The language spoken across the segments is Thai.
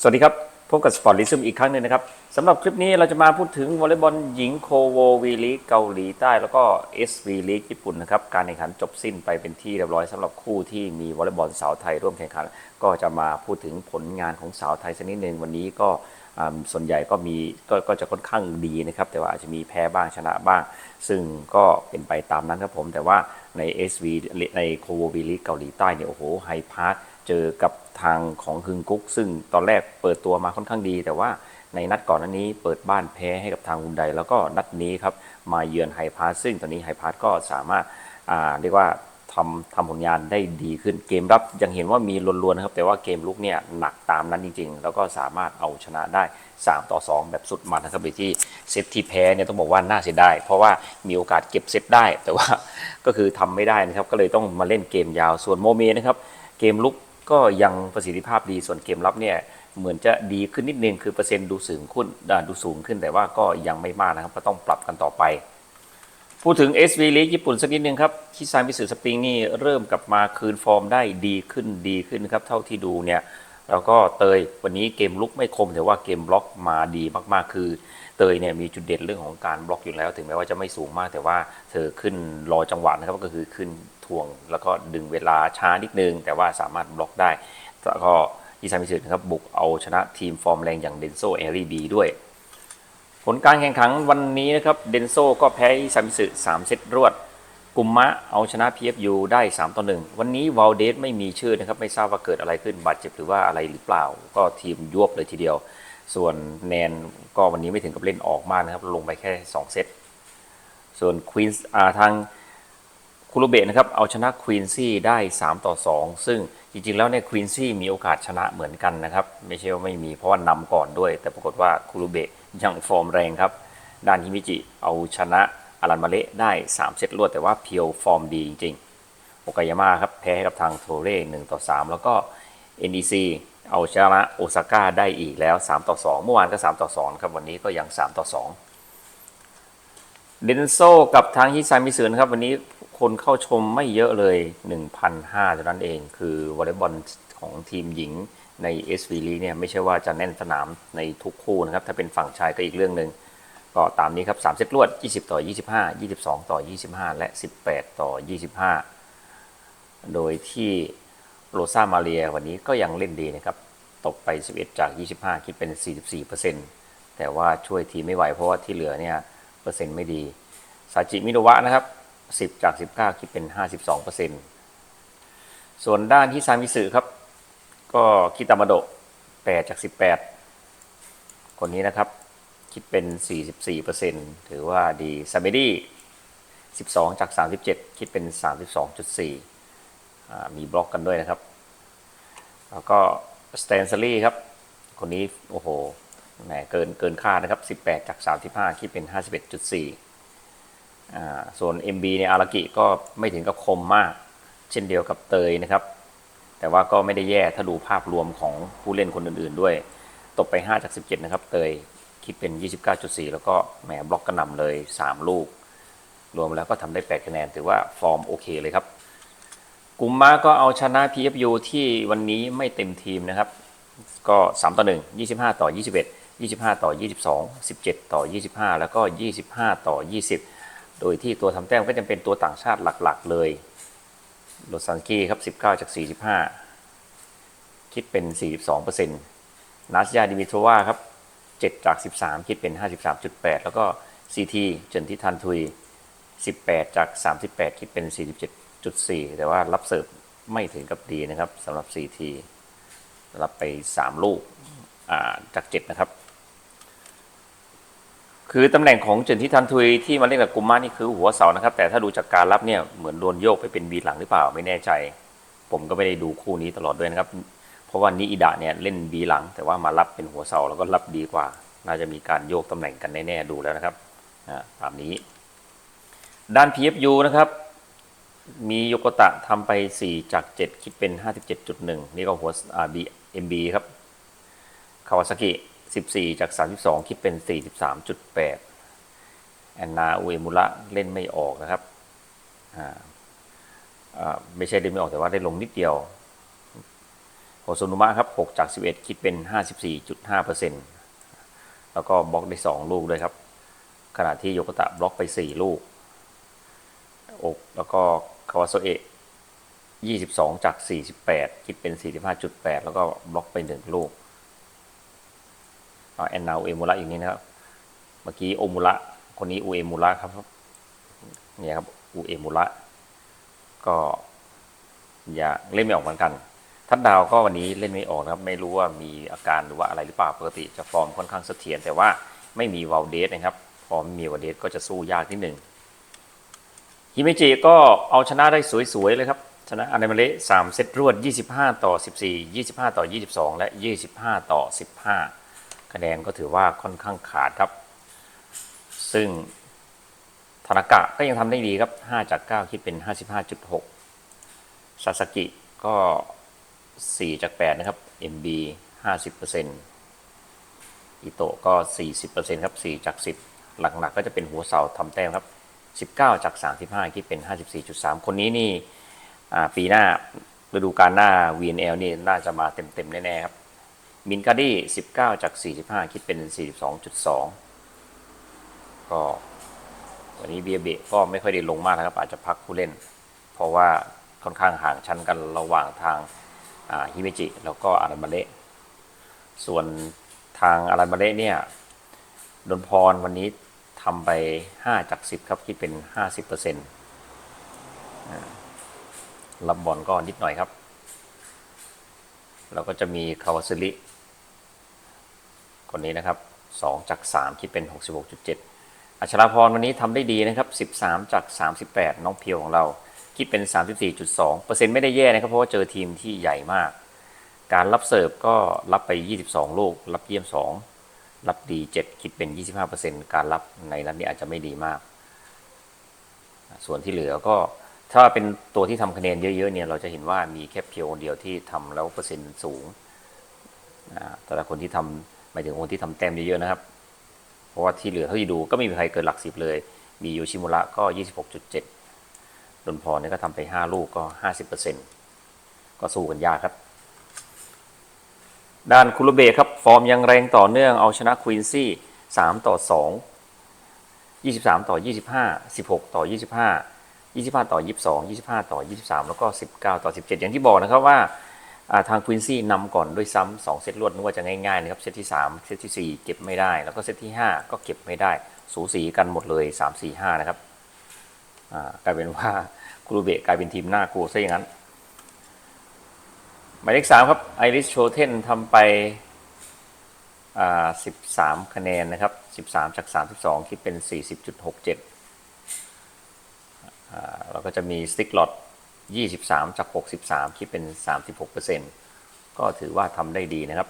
สวัสดีครับ พบกับสปอร์ตลิซึมอีกครั้งหนึ่งนะครับสำหรับคลิปนี้เราจะมาพูดถึงวอลเลย์บอลหญิงโคโววีลีกเกาหลีใต้แล้วก็ SV ลีกญี่ปุ่นนะครับ การแข่งขันจบสิ้นไปเป็นที่เรียบร้อยสำหรับคู่ที่มีวอลเลย์บอลสาวไทยร่วมแข่งขัน ก็จะมาพูดถึงผลงานของสาวไทยสักนิดหนึ่งวันนี้ก็ส่วนใหญ่ก็มีก็ก็จะค่อนข้างดีนะครับ แต่ว่าอาจจะมีแพ้บ้างชนะบ้าง ซึ่งก็เป็นไปตามนั้นครับผม แต่ว่าใน SV ในโคโววีลีกเกาหลีใต้เนี่ยโอ้โหไฮพาร์ท เจอกับทางของฮึงกุ๊ก ซึ่งตอนแรกเปิดตัวมาค่อนข้างดี แต่ว่าในนัดก่อนนั้นนี้เปิดบ้านแพ้ให้กับทางฮุนไดแล้วก็นัดนี้ครับมาเยือนไฮพาสซึ่งตอนนี้ไฮพาสก็สามารถเรียกว่าทำทำผลงานได้ดีขึ้นเกมรับยังเห็นว่ามีลวนๆนะครับ แต่ว่าเกมลุกเนี่ยหนักตามนั้นจริง ๆ แล้วก็สามารถเอาชนะได้ 3 ต่อ 2 แบบสุดมันนะครับโดยที่เซตที่แพ้เนี่ยต้องบอกว่าน่าเสียดายเพราะว่ามีโอกาสเก็บเซตได้ แต่ว่าก็คือทำไม่ได้นะครับ ก็เลยต้องมาเล่นเกมยาวส่วนโมเมนะครับ เกมลุก ก็ยังประสิทธิภาพดีส่วนเกมรับเนี่ยเหมือนจะดีขึ้นนิดนึงคือเปอร์เซ็นต์ดูสูงขึ้นดูสูงขึ้นแต่ว่าก็ยังไม่มากนะครับก็ต้องปรับกันต่อไป พูดถึง SV League ญี่ปุ่นสักนิดนึงครับคิซานมิสึสปริงนี่เริ่มกลับมาคืนฟอร์มได้ดีขึ้นดีขึ้นครับเท่าที่ดูเนี่ยแล้วก็เตยวันนี้เกมลุกไม่คมแต่ว่าเกมบล็อกมาดีมากๆ คือเตยเนี่ยมีจุดเด่นเรื่องของการบล็อกอยู่แล้ว ถึงแม้ว่าจะไม่สูงมากแต่ว่าเธอขึ้นรอจังหวะนะครับก็คือขึ้น ทวง แล้วก็ดึงเวลาช้านิดนึง แต่ว่าสามารถบล็อกได้ แล้วก็ยิซามิสึนะครับบุกเอาชนะทีมฟอร์มแรงอย่างเดนโซเอรีบีด้วย ผลการแข่งขันวันนี้นะครับเดนโซก็แพ้ยิซามิสึ3เซตรวดกุมมะเอาชนะ PFU ได้ 3 ต่อ 1 วันนี้วาลเดสไม่มีชื่อนะครับ ไม่ทราบว่าเกิดอะไรขึ้นบาดเจ็บหรือว่าอะไรหรือเปล่า ก็ทีมยวบเลยทีเดียว ส่วนแนนก็วันนี้ไม่ถึงกับเล่นออกมากนะครับ ลงไปแค่ 2 เซต ส่วนควีนส์ทาง คุโรเบะนะครับเอาชนะควีนซี่ได้ 3 ต่อ 2 ซึ่งจริงๆ แล้วเนี่ยควีนซี่มีโอกาสชนะเหมือนกันนะครับ ไม่ใช่ว่าไม่มีเพราะว่านำก่อนด้วย แต่ปรากฏว่าคุโรเบะยังฟอร์มแรงครับ ด้านฮิมิจิเอาชนะอารันมาเละได้ 3 เซตรวด แต่ว่าเพียวฟอร์มดีจริงๆโอกายาม่าครับแพ้ให้กับทางโทเร่1ต่อ 3 แล้วก็ NEC เอาชนะโอซาก้าได้อีกแล้ว 3 ต่อ 2 เมื่อวานก็ 3 ต่อ 2 ครับวันนี้ก็ยัง 3 ต่อ 2 เดนโซกับทางฮิซามิสึนะครับวันนี้ คนเข้าชมไม่เยอะเลย 1,500เท่านั้นเอง คือวอลเลย์บอลของทีมหญิงใน SV l เนี่ยไม่ใช่ว่าจะแน่นสนามในทุกคู่นะครับ ถ้าเป็นฝั่งชายก็อีกเรื่องหนึ่งก็ตามนี้ครับ 3 เซตรวด 20 ต่อ 25 22 ต่อ 25 และ 18 ต่อ 25 โดยที่โรซามาเรียวันนี้ก็ยังเล่นดีนะครับ ตกไป 11 จาก 25 คิดเป็น 44%แต่ว่าช่วยทีไม่ไหวเพราะว่าที่เหลือเนี่ย เปอร์เซ็นต์ไม่ดี ซาจิมิโนวะนะครับ 10 จาก 19 คิดเป็น 52%ส่วนด้านที่ซามิสึครับ ก็คิตามาโดะ8จาก 18 คนนี้นะครับ คิดเป็น 44%ถือว่าดีซาเมดี้12 จาก 37 คิดเป็น 32.4อ่มีบล็อกกันด้วยนะครับ แล้วก็สแตนซ l ลี่ครับ คนนี้ โอ้โหแหมเกินเกินคาดนะครับ 18 จาก 35 คิดเป็น 51.4อ่ ส่วน MB เนี่ยอารากิก็ไม่ถึงกับคมมาก เช่นเดียวกับเตยนะครับ แต่ว่าก็ไม่ได้แย่ถ้าดูภาพรวมของผู้เล่นคนอื่นๆด้วยตกไป 5 จาก 17 นะครับ เตยคิดเป็น 29.4 แล้วก็แหมบล็อกกระหน่ำเลย 3 ลูก รวมแล้วก็ทำได้ 8 คะแนน ถือว่าฟอร์มโอเคเลยครับ กลุ่มมาก็เอาชนะ PFU ที่วันนี้ไม่เต็มทีมนะครับ ก็ 3 ต่อ 1 25 ต่อ 21 25 ต่อ 22 17 ต่อ 25 แล้วก็ 25 ต่อ 20 โดยที่ตัวทำแต้มก็จะเป็นตัวต่างชาติหลักๆ เลยโรซันกี้ครับ19 จาก 45 คิดเป็น 42%นัสยาดิมิโทรวาครับ 7 จาก 13 คิดเป็น 53.8 แล้วก็ CT เจนทิทันทุย 18 จาก 38 คิดเป็น 47.4 แต่ว่ารับเสิร์ฟไม่ถึงกับดีนะครับสำหรับ CT รับไป 3 ลูกจาก 7 นะครับ คือตำแหน่งของเจนทิทันทุยที่มาเล่นกับกุมมานี่คือหัวเสานะครับ แต่ถ้าดูจากการรับเนี่ยเหมือนโดนโยกไปเป็นบีหลังหรือเปล่าไม่แน่ใจ ผมก็ไม่ได้ดูคู่นี้ตลอดด้วยนะครับ เพราะว่านิอิดะเนี่ยเล่นบีหลัง แต่ว่ามารับเป็นหัวเสาแล้วก็รับดีกว่า น่าจะมีการโยกตำแหน่งกันแน่ๆดูแล้วนะครับอ่าตามนี้ ด้าน PFU นะครับมีโยโกตะทำไป 4 จาก 7 คิดเป็น 57.1 นี่ก็หัวอ่า BMB ครับคาวาซากิ 14 จาก 32 คิดเป็น 43.8 แอนนาอุเอมุระเล่นไม่ออกนะครับ ไม่ใช่เล่นไม่ออกแต่ว่าได้ลงนิดเดียวโอซนุมะครับ 6 จาก 11 คิดเป็น 54.5%แล้วก็บล็อกได้ 2 ลูกด้วยครับ ขณะที่โยกตะบล็อกไป 4 ลูกอกแล้วก็คาวาโซเอะ22 จาก 48 คิดเป็น 45.8 แล้วก็บล็อกไป 1 ลูก แอนนาอุเอมุระอย่างนี้นะครับ เมื่อกี้โอมุระคนนี้อุเอมุระครับเนี่ยครับอุเอมุระก็อย่าเล่นไม่ออกเหมือนกันทัดดาวก็วันนี้เล่นไม่ออกนะครับ ไม่รู้ว่ามีอาการหรือว่าอะไรหรือเปล่าปกติจะฟอร์มค่อนข้างเสถียรแต่ว่าไม่มีวาลเดสนะครับพอไม่มีวาลเดสก็จะสู้ยากนิดหนึ่งฮิเมจิก็เอาชนะได้สวยๆเลยครับชนะอันเดมาเละสามเซตรวด 25 ต่อ 14 25 ต่อ 22 และ 25 ต่อ 15 คะแนนก็ถือว่าค่อนข้างขาดครับ ซึ่งธนากะก็ยังทำได้ดีครับ 5 จาก 9 คิดเป็น 55.6ซาสกิก็ 4 จาก 8 นะครับ MB 50%อิโตะก็ 40%ครับ 4 จาก 10 หลักๆก็จะเป็นหัวเสาทำแต้มครับ 19 จาก 35 คิดเป็น 54.3 คนนี้นี่อ่าปีหน้าฤดูกาลหน้า VNL นี่น่าจะมาเต็มๆแน่ๆครับ มินกาดี้19 จาก 45 คิดเป็น 42.2 ก็วันนี้เบียเบะก็ไม่ค่อยได้ลงมากนะครับ อาจจะพักผู้เล่น เพราะว่าค่อนข้างห่างชั้นกันระหว่างทางฮิเมจิ แล้วก็อารันมาเละส่วนทางอารันมาเละเนี่ยดนพรวันนี้ทำไป 5 จาก 10 ครับคิดเป็น 50%อ่ารับบอลก็นิดหน่อยครับ แล้วก็จะมีคาวาซิลิ คนนี้นะครับ 2 จาก 3 คิดเป็น 66.7 อัชราพรวันนี้ทำได้ดีนะครับ 13 จาก 38 น้องเพียวของเราคิดเป็น 34.2เปอร์เซ็นต์ไม่ได้แย่นะครับเพราะว่าเจอทีมที่ใหญ่มาก การรับเสิร์ฟก็รับไป 22 ลูก รับเยี่ยม 2 รับดี 7 คิดเป็น 25%การรับในนัดนี้อาจจะไม่ดีมาก ส่วนที่เหลือก็ถ้าเป็นตัวที่ทำคะแนนเยอะๆเนี่ยเราจะเห็นว่ามีแค่เพียวคนเดียวที่ทำแล้วเปอร์เซ็นต์สูงแต่ละคนที่ทำายถึงคนที่ทำแต้มเยอะๆนะครับ เพราะว่าที่เหลือเท่าที่ดูก็ไม่มีใครเกินหลักสิบเลย มียูชิมุระก็ 26.7ดนพรเนี่ยก็ทำไป 5 ลูกก็ 50%ก็สู้กันยากครับ ด้านคุรุเบครับ ฟอร์มยังแรงต่อเนื่องเอาชนะควีนซี่3ต่อ 2 23 ต่อ 25 16 ต่อ 25 25 ต่อ 22 25 ต่อ 23 แล้วก็ 19 ต่อ 17 อย่างที่บอกนะครับว่า ทางควีนซี่นำก่อนด้วยซ้ำสองเซตรวดนึกว่าจะง่ายๆนะครับเซตที่ 3 เซตที่ 4 เก็บไม่ได้ แล้วก็เซตที่ 5 ก็เก็บไม่ได้ สูสีกันหมดเลย 3 4 5 นะครับกลายเป็นว่าคุรุเบะกลายเป็นทีมหน้ากลัวซะอย่างนั้น หมายเลขสามครับไอริสโชเทนทำไปอ่า13คะแนนนะครับ13จาก32คิดเป็น40.67อ่าเราก็จะมีสติ๊กลอต 23 จาก 63 คิดเป็น 36%ก็ถือว่าทำได้ดีนะครับ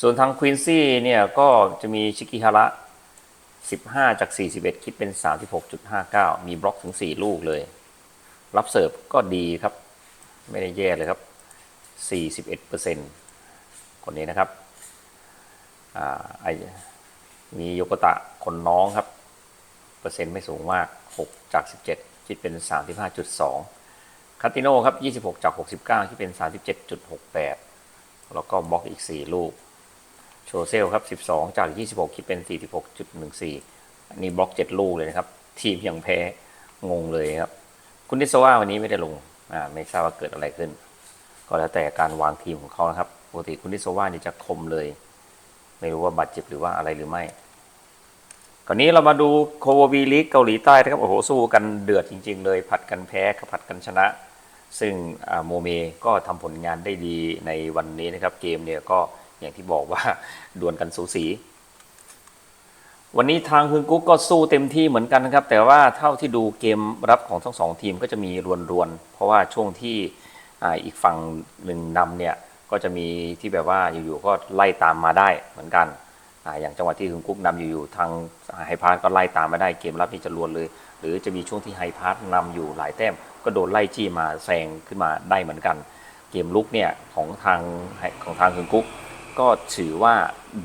ส่วนทางควีนซี่เนี่ยก็จะมีชิกิฮาระ 15 จาก 41 คิดเป็น 36.59 มีบล็อกถึง 4 ลูกเลย รับเสิร์ฟก็ดีครับ ไม่ได้แย่เลยครับ 41%คนนี้นะครับมีโยกตะคนน้องครับ เปอร์เซ็นต์ไม่สูงมาก 6 จาก 17 คิดเป็น 35.2 คาติโน่ครับ 26 จาก 69 คิดเป็น 37.68 แล้วก็บล็อกอีก 4 ลูก โชเซลครับ 12 จาก 26 คิดเป็น 46.14 อันนี้บล็อก 7 ลูกเลยนะครับ ทีมยังแพ้ งงเลยครับ คุณนิสวาวันนี้ไม่ได้ลง อ่า ไม่ทราบว่าเกิดอะไรขึ้น ก็แล้วแต่การวางทีมของเขานะครับ ปกติคุณนิสวานี่จะคมเลย ไม่รู้ว่าบาดเจ็บหรือว่าอะไรหรือไม่ คราวนี้เรามาดูโควีลีกเกาหลีใต้นะครับโอ้โหสู้กันเดือดจริง ๆ เลยผัดกันแพ้ผัดกันชนะ ซึ่งโมเมก็ทำผลงานได้ดีในวันนี้นะครับเกมเนี่ยก็อย่างที่บอกว่าดวลกันสูสี วันนี้ทางฮึงกุ๊กก็สู้เต็มที่เหมือนกันนะครับ แต่ว่าเท่าที่ดูเกมรับของทั้งสองทีมก็จะมีรวนๆเพราะว่าช่วงที่อีกฝั่งหนึ่งนำเนี่ยก็จะมีที่แบบว่าอยู่ๆก็ไล่ตามมาได้เหมือนกัน อ่อย่างจังหวะที่ฮึงกุ๊กนำอยู่ๆทางไฮพาร์ตก็ไล่ตามมาได้เกมรับนี่จะรวนเลย หรือจะมีช่วงที่ไฮพาร์ตนำอยู่หลายแต้ม ก็โดนไล่จี้มาแซงขึ้นมาได้เหมือนกัน เกมลุกเนี่ยของทางของทางฮึงกุ๊กก็ถือว่า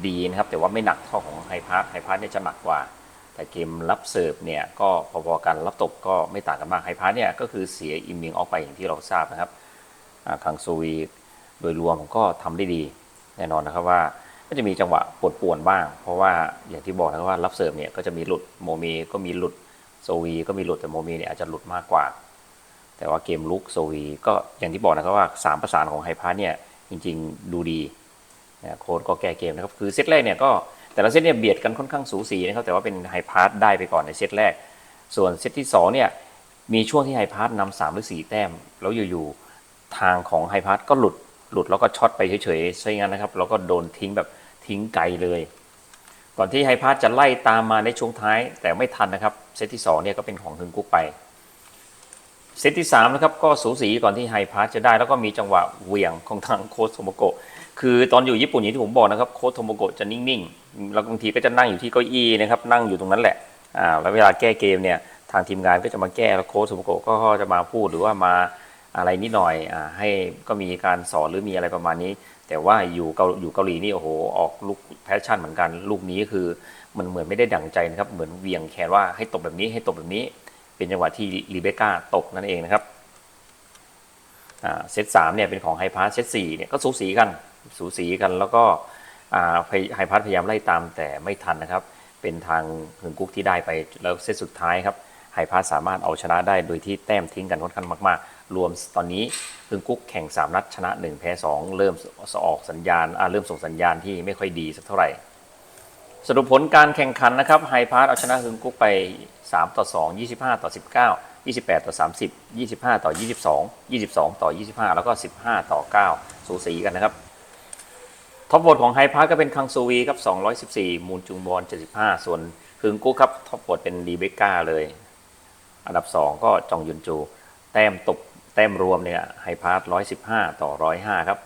ดีนะครับแต่ว่าไม่หนักเท่าของไฮพาร์ทไฮพาร์ทเนี่ยจะหนักกว่า แต่เกมรับเสิร์ฟเนี่ยก็พอๆกันรับตบก็ไม่ต่างกันมากไฮพาร์ทเนี่ยก็คือเสียอิมมิงออกไปอย่างที่เราทราบนะครับอ่าทางซูวีโดยรวมก็ทำได้ดีแน่นอนนะครับว่า ก็จะมีจังหวะปวดป่วนบ้าง เพราะว่าอย่างที่บอกนะครับว่ารับเสิร์ฟเนี่ยก็จะมีหลุดโมเมก็มีหลุดโซวีก็มีหลุดแต่โมเมเนี่ยอาจจะหลุดมากกว่า แต่ว่าเกมลุกโซวีก็อย่างที่บอกนะครับว่าสามประสานของไฮพาร์เนี่ยจริงๆดูดีนะโค้ดก็แก้เกมนะครับคือเซตแรกเนี่ยก็แต่ละเซตเนี่ยเบียดกันค่อนข้างสูสีนะครับแต่ว่าเป็นไฮพาร์ได้ไปก่อนในเซตแรก ส่วนเซตที่สองเนี่ยมีช่วงที่ไฮพาร์นำสามหรือสี่แต้ม แล้วอยู่ๆทางของไฮพาร์ก็หลุดหลุดแล้วก็ช็อตไปเฉยๆใช่งั้นนะครับแล้วก็โดนทิ้งแบบ ทิ้งไกลเลย ก่อนที่ไฮพาร์จะไล่ตามมาในช่วงท้าย แต่ไม่ทันนะครับ เซตที่สองเนี่ยก็เป็นของฮึงกุ๊กไป เซตที่3นะครับก็สูสีก่อนที่ไฮพาร์จะได้ แล้วก็มีจังหวะเหวี่ยงของทางโค้ชโทโมโกะคือตอนอยู่ญี่ปุ่นอย่างที่ผมบอกนะครับโค้ชโทโมโกะจะนิ่งๆแล้วบางทีก็จะนั่งอยู่ที่เก้าอี้นะครับนั่งอยู่ตรงนั้นแหละอ่าแล้วเวลาแก้เกมเนี่ยทางทีมงานก็จะมาแก้แล้วโค้ชโทโมโกะก็จะมาพูดหรือว่ามาอะไรนิดหน่อยอ่าให้ก็มีการสอนหรือมีอะไรประมาณนี้ แต่ว่าอยู่เกาอยู่เกาหลีนี่โอ้โหออกลูกแพชชั่นเหมือนกัน ลูกนี้คือมันเหมือนไม่ได้ดั่งใจนะครับ เหมือนเวียงแขนว่าให้ตบแบบนี้ให้ตบแบบนี้ เป็นจังหวะที่รีเบคก้าตกนั่นเองนะครับเซตสามเนี่ยเป็นของไฮพาร์เซตสี่เนี่ยก็สูสีกันสูสีกันแล้วก็ไฮพาร์พยายามไล่ตามแต่ไม่ทันนะครับ เป็นทางหึงกุ๊กที่ได้ไปแล้วเซตสุดท้ายครับไฮพาร์สามารถเอาชนะได้โดยที่แต้มทิ้งกันค่อนข้างมากๆ รวมตอนนี้หึงกุ๊กแข่ง 3 นัดชนะ 1 แพ้ 2 เริ่มออกสัญญาณเริ่มส่งสัญญาณที่ไม่ค่อยดีสักเท่าไหร่ สรุปผลการแข่งขันนะครับไฮพาร์ตเอาชนะฮึงกุ๊กไป 3 ต่อ 2 25 ต่อ 19 28 ต่อ 30 25 ต่อ 22 22 ต่อ 25 แล้วก็ 15 ต่อ 9 สูสีกันนะครับท็อปโหวตของไฮพาร์ก็เป็นคังซูวีครับ 214 มูลจุงบอล75 ส่วนฮึงกุ๊กครับท็อปโหวตเป็นรีเบก้าเลย อันดับ 2 ก็จองยุนจู แต้มตบ แต้มรวมเนี่ยไฮพาร์ต115 ต่อ 105 ครับ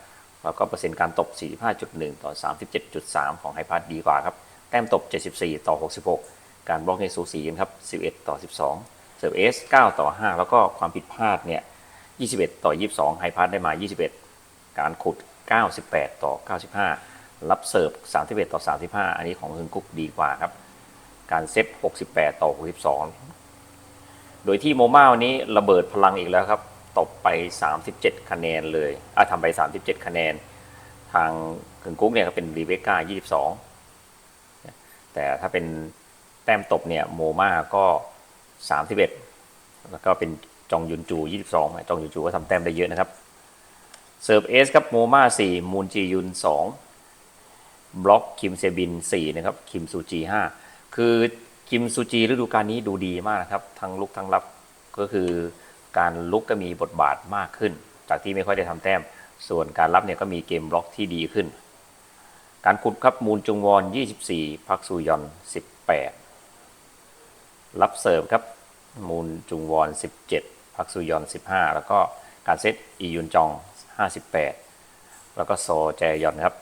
แล้วก็เปอร์เซ็นต์การตบ 45.1 ต่อ 37.3 ของไฮพาร์ตดีกว่าครับ แต้มตบ 74 ต่อ 66 การบล็อกในสูสีกันครับ 11 ต่อ 12เสิร์ฟเอส 9 ต่อ 5 แล้วก็ความผิดพลาดเนี่ย 21 ต่อ 22 ไฮพาร์ตได้มา 21 การขุด 98 ต่อ 95 รับเสิร์ฟ 31 ต่อ 35 อันนี้ของฮึงกุ๊กดีกว่าครับ การเซต68 ต่อ 62 โดยที่โมมาวันนี้ระเบิดพลังอีกแล้วครับ ตบไป 37 คะแนนเลยอะทำไป 37 คะแนน ทางฮึงกุ๊กเนี่ยก็เป็นรีเบคก้า22 แต่ถ้าเป็นแต้มตบเนี่ยโมมาก็ 31 แล้วก็เป็นจองยุนจู 22 จองยุนจูก็ทำแต้มได้เยอะนะครับเสิร์ฟเอสครับโมมา4 มูนจียุน 2 บล็อกคิมเซบิน 4 นะครับ คิมซูจี 5 คือคิมซูจีฤดูกาลนี้ดูดีมากนะครับ ทั้งลุกทั้งรับก็คือ การลุกก็มีบทบาทมากขึ้น จากที่ไม่ค่อยได้ทำแต้ม ส่วนการรับเนี่ยก็มีเกมบล็อกที่ดีขึ้น การขุดครับมูลจุงวอน 24 พักซูยอน 18 รับเสิร์ฟครับมูลจุงวอน 17 พักซูยอน 15 แล้วก็การเซตอียุนจอง 58 แล้วก็โซแจยอนครับ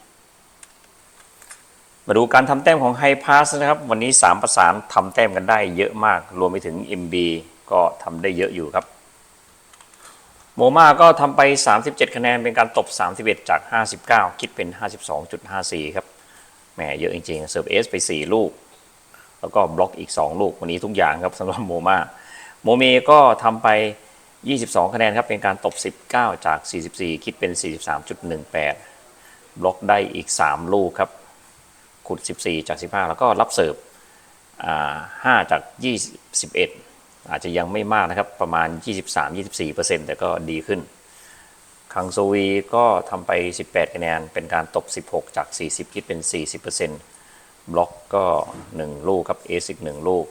44มาดูการทำแต้มของไฮพาสนะครับ วันนี้ 3 ประสานทำแต้มกันได้เยอะมาก รวมไปถึง MB ก็ทำได้เยอะอยู่ครับ โมมาก็ทำไป 37 คะแนนเป็นการตบ 31 จาก 59 คิดเป็น 52.54 ครับแหมเยอะจริงๆเสิร์ฟเอสไป 4 ลูก แล้วก็บล็อกอีก 2 ลูก วันนี้ทุกอย่างครับสำหรับโมมาโมเมก็ทำไป 22 คะแนนครับเป็นการตบ 19 จาก 44 คิดเป็น 43.18 บล็อกได้อีก 3 ลูกครับขุด 14 จาก 15 แล้วก็รับเสิร์ฟอ่า5จาก 21 อาจจะยังไม่มากนะครับประมาณ 23-24%แต่ก็ดีขึ้น คังโซวีก็ทำไป 18 คะแนน เป็นการตบ 16 จาก 40 คิดเป็น 40%บล็อกก็ 1 ลูกครับเอซิก1ลูก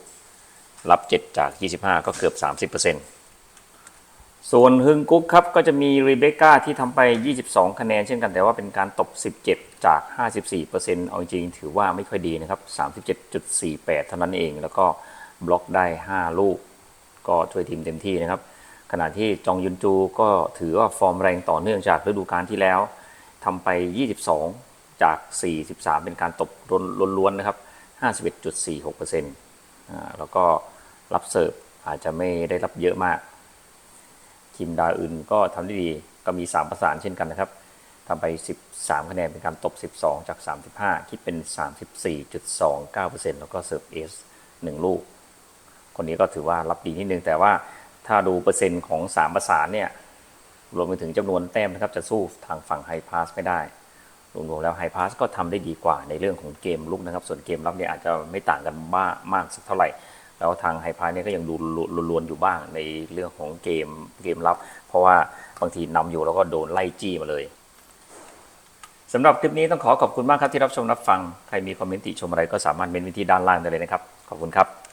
รับ 7 จาก 25 ก็เกือบ 30%ส่วนฮึงกุ๊กครับ ก็จะมีรีเบคก้าที่ทำไป 22 คะแนน เช่นกันแต่ว่าเป็นการตบ 17 จาก 54%เอาจริงถือว่าไม่ค่อยดีนะครับ 37.48 เท่านั้นเองแล้วก็บล็อกได้ 5 ลูก ก็ช่วยทีมเต็มที่นะครับ ขณะที่จองยุนจูก็ถือว่าฟอร์มแรงต่อเนื่องจากฤดูกาลที่แล้วทำไป 22 จาก 43 เป็นการตบล้วนๆนะครับ 51.46%แล้วก็รับเสิร์ฟอาจจะไม่ได้รับเยอะมาก ทีมดาวอื่นก็ทำได้ดีก็มี 3 ประสานเช่นกันนะครับทำไป 13 คะแนนเป็นการตบ 12 จาก 35 คิดเป็น 34.29%แล้วก็เสิร์ฟเอส 1 ลูก คนนี้ก็ถือว่ารับดีนิดนึง แต่ว่าถ้าดูเปอร์เซ็นต์ของ3ประสานเนี่ยรวมไปถึงจำนวนแต้มนะครับจะสู้ทางฝั่งไฮพาสไม่ได้รวมๆแล้วไฮพาสก็ทำได้ดีกว่าในเรื่องของเกมลุกนะครับ ส่วนเกมรับเนี่ยอาจจะไม่ต่างกันมากมากสักเท่าไหร่ แล้วทางไฮพาสเนี่ยก็ยังดูลวนๆอยู่บ้างในเรื่องของเกมเกมรับ เพราะว่าบางทีนำอยู่แล้วก็โดนไล่จี้มาเลยสำหรับคลิปนี้ต้องขอขอบคุณมากครับที่รับชมรับฟัง ใครมีคอมเมนต์ติชมอะไรก็สามารถเมนไว้ที่ด้านล่างได้เลยนะครับ ขอบคุณครับ